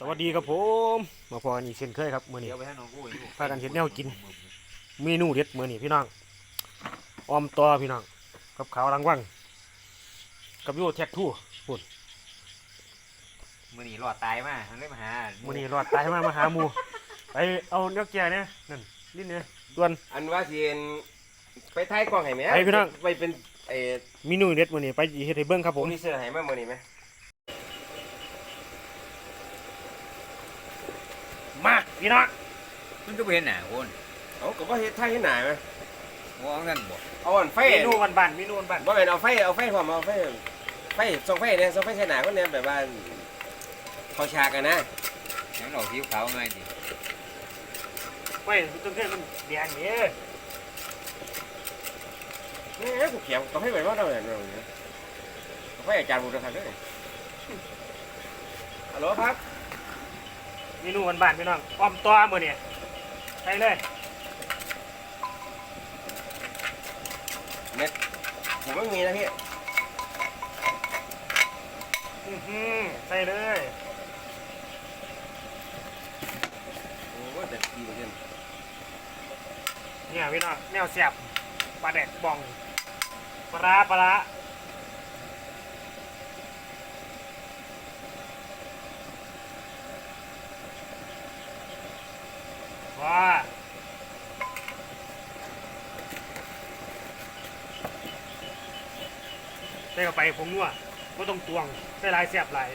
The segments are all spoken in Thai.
สวัสดีครับผมมาพอนี่เช่นเคยครับมื้อนี้เดี๋ยวไปให้น้องกูอีกลูกพากันเฮ็ดแนวกิน เมนูเด็ดมื้อนี้พี่น้องออมตอพี่น้องกับขาวรังวังกับโยแท็กทูปุ่นมือนี่รอดตายมาทั้งได้มาหามื้อนี้รอดตายมามาหาหมู่ไปเอาเนื้อแก่เนี่ยนั่นลิ้นเนี่ยด่วนอันว่าสิเห็นไปท้ายกล้องให้แม่ไปพี่น้องไปเป็นไอ้เมนูเด็ดมื้อนี้ไปเฮ็ดให้เบิ่งครับผผมมนี่เสื้อให้มามื้อนี้ไหม มา พี่น้องมันก็ไปเห็นหนาคนเอาก็บ่เฮ็ดท้ายเฮ็ดหน้าไหมมองกันบ่เอาอันไฟเมนูบ้านๆเมนูบ้านบ่แม่นเอาไฟเอาไฟพร้อมเอาไฟไฟส่องไฟเนี่ยส่องไฟใส่หน้าคนเนี่ยแบบว่าเขาฉากกันนะยังเราผิวขาวง่ายดิๆไว้ตรงเท่มันแดงเด้อแหม่กูเขียวต้องให้ไว้ว่าเราเนี่ยเราไฟอาจารย์บุตรทันเด้อฮัลโหลครับ เมนูบ้านๆพี่น้องออมตอมื้อนี้ใส่เลยเน็ตผมไม่มีนะพี่อื้อหือใส่เลยโอ้ยแต่ดีเหมือนกันเนี่ยพี่น้องแนวเสียบปลาแดกบองปลาร้าปลาร้า ว้าได้เข้าไปผงนัวก็ต้องตวงใส่หลายเสียบหลาย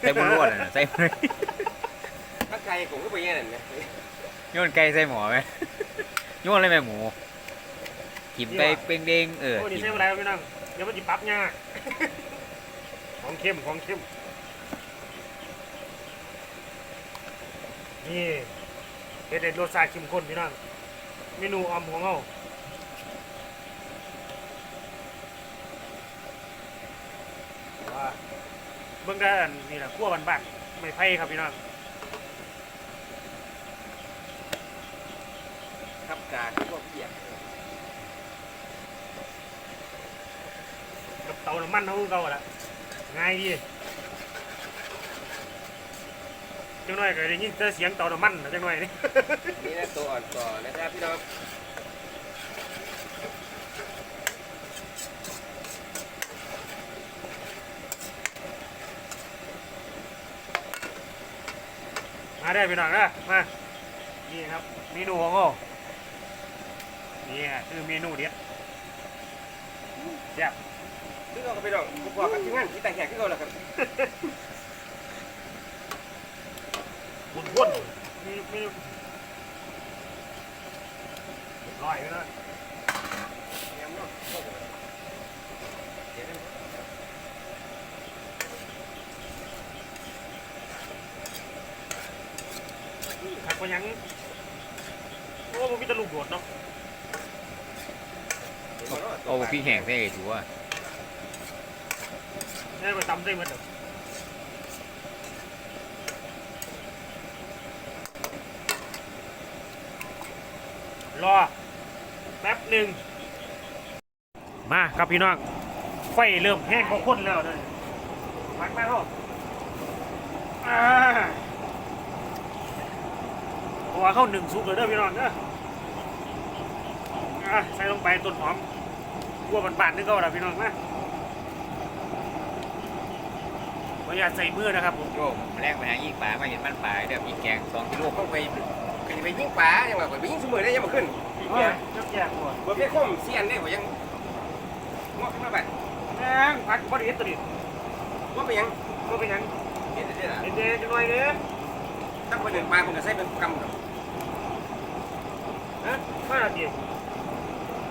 ใส่บนรวดน่ะใส่ถ้าใครผมก็ไปแย่นั่นนะโยนไก่ใส่หมอไหมโยนอะไรไหมหมูกิมไปเป้งเด้งเออโอ้ดีกิเสียมบหลายพี่น้องเดี๋ยวมันจะปรับยากของเข้มของเข้ม นี่เด็ดเด็ดรสชาติเข้มข้นพี่น้องเมนูออมของเราว่าเบื้องด้านนี่แหละขั้วบ้านๆไม่ไผ่ครับพี่น้องครับกาคือพวกเปียกกับเตาน้ำมันเขาคือเก่าละง่ายดี จังหน่อยก็ได้ยินแต่เสียงเตาน้ำมันนะจังหน่อยนี่ นี่นะตัวอ่อนก่อนนะครับพี่น้องมาได้พี่น้องนะมานี่ครับเมนูของเรานี่คือเมนูเด็ดแซ่บคือเราก็ไปดอกผมบอกกับทีมงานที่แต่แขกที่เราแหละครับ บุญพ้นมีมีเรียบร้อยแล้วนะแหนะขัดก็ยังโอ้มันมีแตะลูกโดดเนาะเดี๋ยวก่อนเนาเอาพี่แห้งใส่ถัวแน่ไปตำได้หมดเด้อ รอแป๊บหนึ่งมาครับพี่น้องไฟเริ่มแห้งก็ข้นแล้วเลยพักมาเถอะอ่าเพราะว่าเข้าหนึ่งสุกเลยเด้อพี่น้องเด้ออะใส่ลงไปต้นหอมกัวบานๆนึกเอาละพี่น้องนะขออย่าตใส่มือนะครับผมโยมแรกไปหายิงป่ามาเห็นมันป่าเดี๋ยวพี่แกงสองกิโลเข้าไป ไปไปยิงปลาอย่างว่าไปยิงสมือได้ยังมาขึ้นเฮ้ยเจ้าแก่ปวดบ่เพี้ยคมเสียนได้บ่ยังงอกขึ้นมาบัดแม่งพักบริเวณตัวนี้ว่าไปยังก็เป็นหยังเห็นได้ล่ะเด็กๆจังหน่อยเด้อถ้าคนหนึ่งปลาผมก็ใส่เป็นกำกับฮะมาดี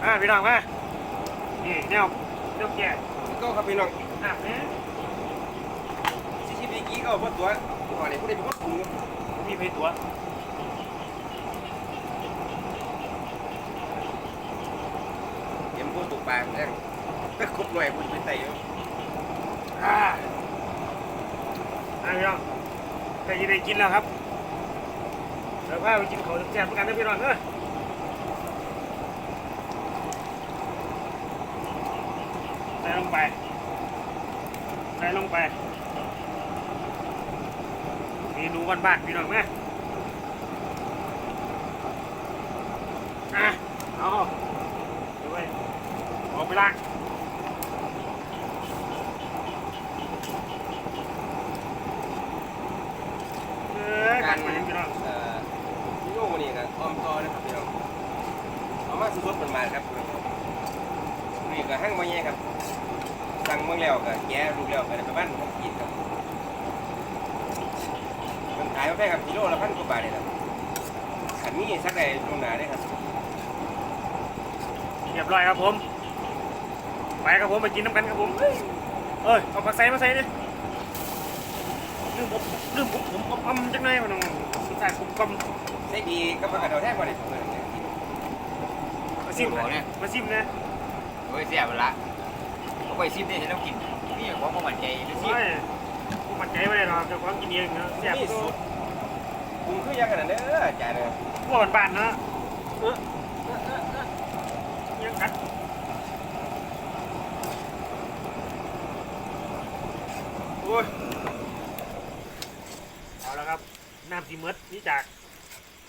อ่าพี่น้องมานี่แนวเจ้าแก่ก็ครับพี่น้องอาบเนี่ยซีซีดีกี้ก็บ่ตัวก่อนนี่ผู้ใดเป็นคนปรุงมีเพตัว เตรียมพวกตก ปลาแล้วไปครบหน่อยผู้เป็นไตอยู่อ่าอ่าพี่น้องใครจะได้กินแล้วครับเดี๋ยวพาไปกินของแซ่บๆเหมือนกันนะพี่น้องเออใส่ลงไปใส่ลงไปเมนูบ้านๆพี่น้องนะอะเอา ออกไปล้างเออกันมาพี่น้องเอ่อพี่โยงวันนี้ก็อ้อมตอนะครับพี่น้องเอามาสดๆมันมาครับนี่ก็หั่งมาแย่ครับสั่งเมื่อแล้วก็แย่ลูกแล้วก็ได้ไปบ้านผมกินครับมันขายมาแค่ครับกิโลละพันกว่าบาทเลยครับขันนี้สักไอ้ตรงหนาได้ครับเรียบร้อยครับผม ไปครับผมไปกินน้ำกันครับผม เอ้ยเอาผักใส่มาใส่ดิลืมผมลืมผมผมอมอมจังไงวะน้องสุดท้ายผมกำใส่ดีก็ประกาศเอาแท้กว่าเลยผมเลยมาซิมนะมาซิมนะโอ้ยเสียเวละเอาไปซิมได้เห็นแล้วกินนี่ของบ่มันใจไปซิมโอ้ยผมมันใจไม่ได้หรอกเจ้าของกินเองนะแซ่บนี่สุดปรุงคือยังกันนะเด้อจานเด้อพวกบ้านๆนะเออเออเออเออยังกัด โอ้ยเอาแล้วครับน้ำสีมดนี่จาก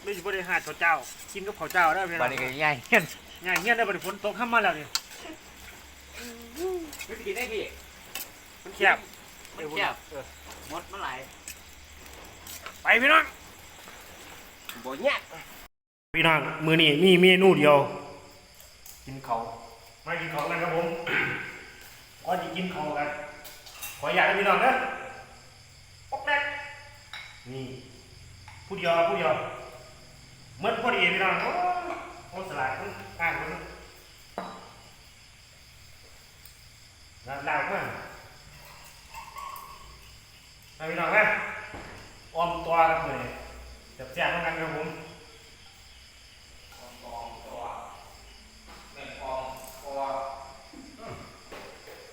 ไม่ใช่บริหารข้าวเจ้ากินกับข้าวเจ้าได้ไหมบัดนี้ก็ง่ายเงี้ยง่ายเงี้ยได้บริฝนตกข้ามมาแล้วนี่ไม่กินได้พี่ มันแคบมันแคบ เออหมดเมื่อไหร่ไปพี่น้องบ่เนี่ยพี่น้องมือนี่มีเมนูเดียว กินเขาวมากินเขาวกันครับผมก่อนจะกินเขาวกัน ขออยากให้พี่น้องนะปอกแรกนี่ผู้เดียวผู้เดียวเมื่อพอดีพี่น้องโอ้โอ้สลัดมันอ่านมันลาดลาวมากมาพี่น้องนะออมตัวครับเลยจับแจกเหมือนกันครับผม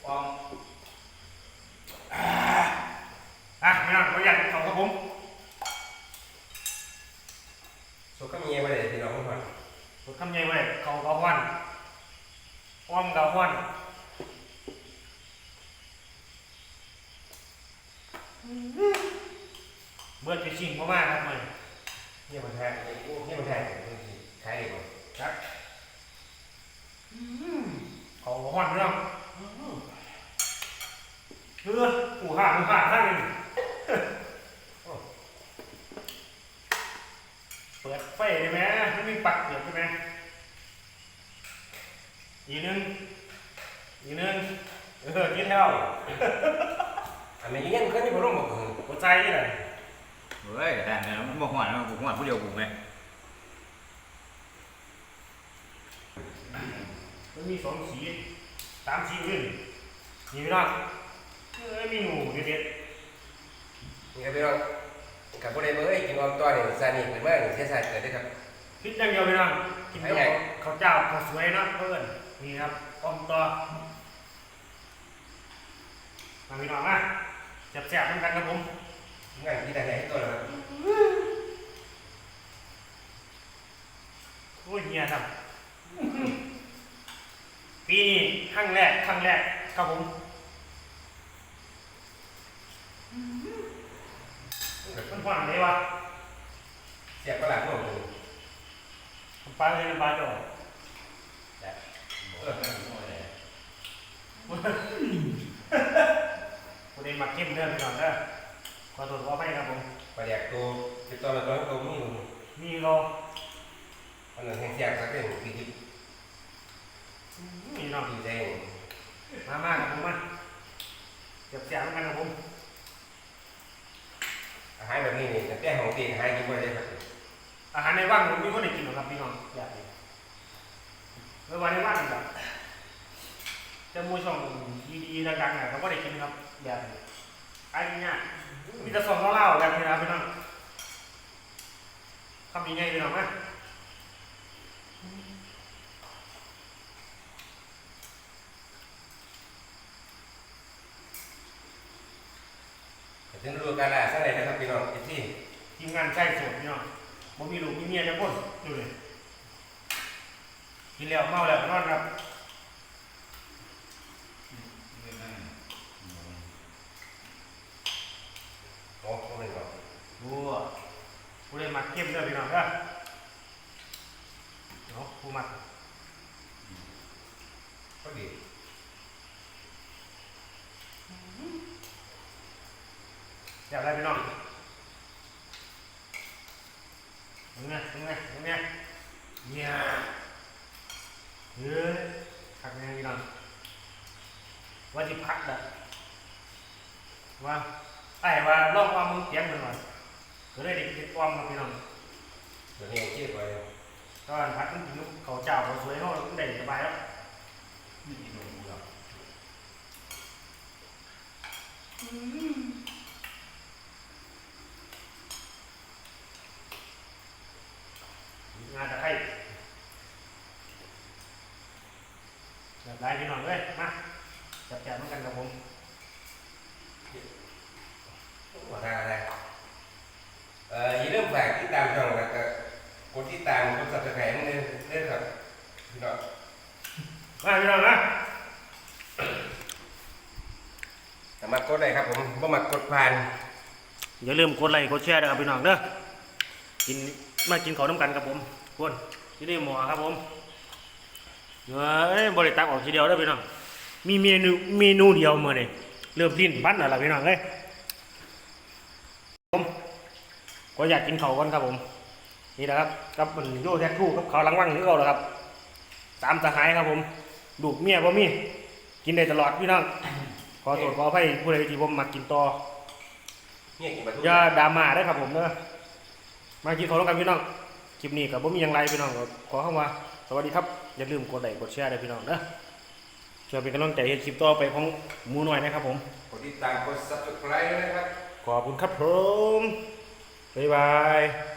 อะพี่ น้องขออยากกินเขาวครับผมสุกก็มีไว้เลยพี่น้องทุกคนรถคำใหญ่ไว้เขาเกาห้อนอ้อมเกาห้อนเบิดไปชิงพ่อมากครับมันเนี่ยมันแทงเนี่ยมันแทงขายดีกว่าจักเขาห้อนพี่น้องเรือหูห่าหูห่าท่านหนึ่งเปิดไฟได้ไหมไม่มีปักเปิดใช่ไหม อีกหนึงอีกหนึงเออกินแล้วอันนี้ยังเคยมีพลังบอกคือหัวใจนี่แหละเฮ้ยแต่เนี่ยมันบ่หวานมันบ่หวานผู้เดียวกูไหมมันมีสองสีสามสีขึ้นนี่พี่น้องเออมีหนูเด็ดนี่ครับพี่น้องกับพวกใดเบอร์กินออมตัวนี่ซานี่เป็นเมื่อนี่เสียสายเกิดได้ครับๆพริกอย่างเดียวพี่น้องกินกับไอ้แหละข้าวเจ้าข้าวสวยเนาะเพื่อน นี่ครับต้มต่อมาพี่น้องนะแซ่บๆเหมือนกันครับผมงานที่ไหนให้ตัวนะครับโอ้ยเฮียครับปีนี้ครั้งแรกครั้งแรกครับผมมันหวานเลยวะเสียบกระหลังหมดเลยปลาเลยน้ำปลาจ่อ เออ คนเองมาเข้มเรื่องไปก่อนเด้อขอโทษขอไปครับผมปลาแดกตัวติดต่อมาตัวตัวนี้มีรอมันแห้งเสียบสักเรื่องคือที่มีน้องดีใจมามาครับผมมาเจ็บเสียงกันครับผมอาหารแบบนี้นี่แต่ของตีอาหารกินไม่ได้ครับอาหารในบ้านผมมีคนได้กินหรอครับพี่น้องอยากเลยเมื่อวานในบ้านแบบ จะมูช่องดีๆดังๆอะเขาก็ได้กินครับแบบนี้ไอ้เนี่ยมีแต่สองเล่าๆแบบนี้นะพี่น้องทำยังไงพี่น้องนะถึงฤดูกาลสักไหนนะครับพี่น้องที่ทีมงานใช้สดพี่น้องผมมีลูกมีเมียจะพ่นดูเลยกินแล้วเมาแล้วก็นอนครับ โอ้โหเป็นแบบโอ้หมักเข้มเด้อพี่น้องเด้อเนาะผู้หมักก็ดีอยากได้พี่น้องมึงไงมึงไงมึงไงเนี่ยเฮ้ยขักแม่พี่น้องว่าที่พักอะว่าไอ้ว่าลองว่ามึงเสียงมันหน่อย ก็เลยได้กินความมาพี่น้องเดี๋ยวนี้เจี๊ยบไปตอนพักมันกินเขาเจ้าเขาสวยเขาได้สบายแล้วนี่กินหนูแล้วงานตะไคร้แบบไรพี่น้องเลยมาจับแจกเหมือนกันกับผม ว่าทางอะไรเอ่ออย่าลืมฝากติดตามช่องแล้วก็กดติดตามกด subscribe ให้ด้วยด้วยครับพี่น้อง มาพี่น้องนะ สามารถก ดได้ครับผมบ่มักกดผ่านอย่าลืมกดไลค์กดแชร์นะครับพี่น้องเด้อกินมากินข้าวน้ำกันกับผมคนที่นี่หมอครับผมเฮ้ยบริตักออกทีเดียวได้พี่น้องมีเมนูเมนูเดียวมื่อนี่เริ่มลิ้นพันอะไรพี่น้องเอ้ยผมก็อยากกินข้าวกันครับผม นี่นะครับกับมันโยแท็กทูกับเขาลังวังนี่เอาละครับสามสหายครับผมลูกเมียบ่มีกินได้ตลอดพี่น้อง ขอโทษขออภัยผู้ใดที่ผมมากินต่อเนี่ยกินปลาทูอย่าดราม่าได้อครับผมเนอะมากินข้าวร่วมกันพี่น้องคลิปนี้กับผมมีอย่างไรพี่น้องก็ขอเข้ามาสวัสดีครับอย่าลืมกดไลค์กดแชร์ด้วยพี่น้องเนอะช่วยเป็นกำลังใจให้คลิปต่อไปของหมูหน่อยนะครับผม กดติดตามกด subscribe ด้วยนะครับ ขอบคุณครับผมบ๊ายบาย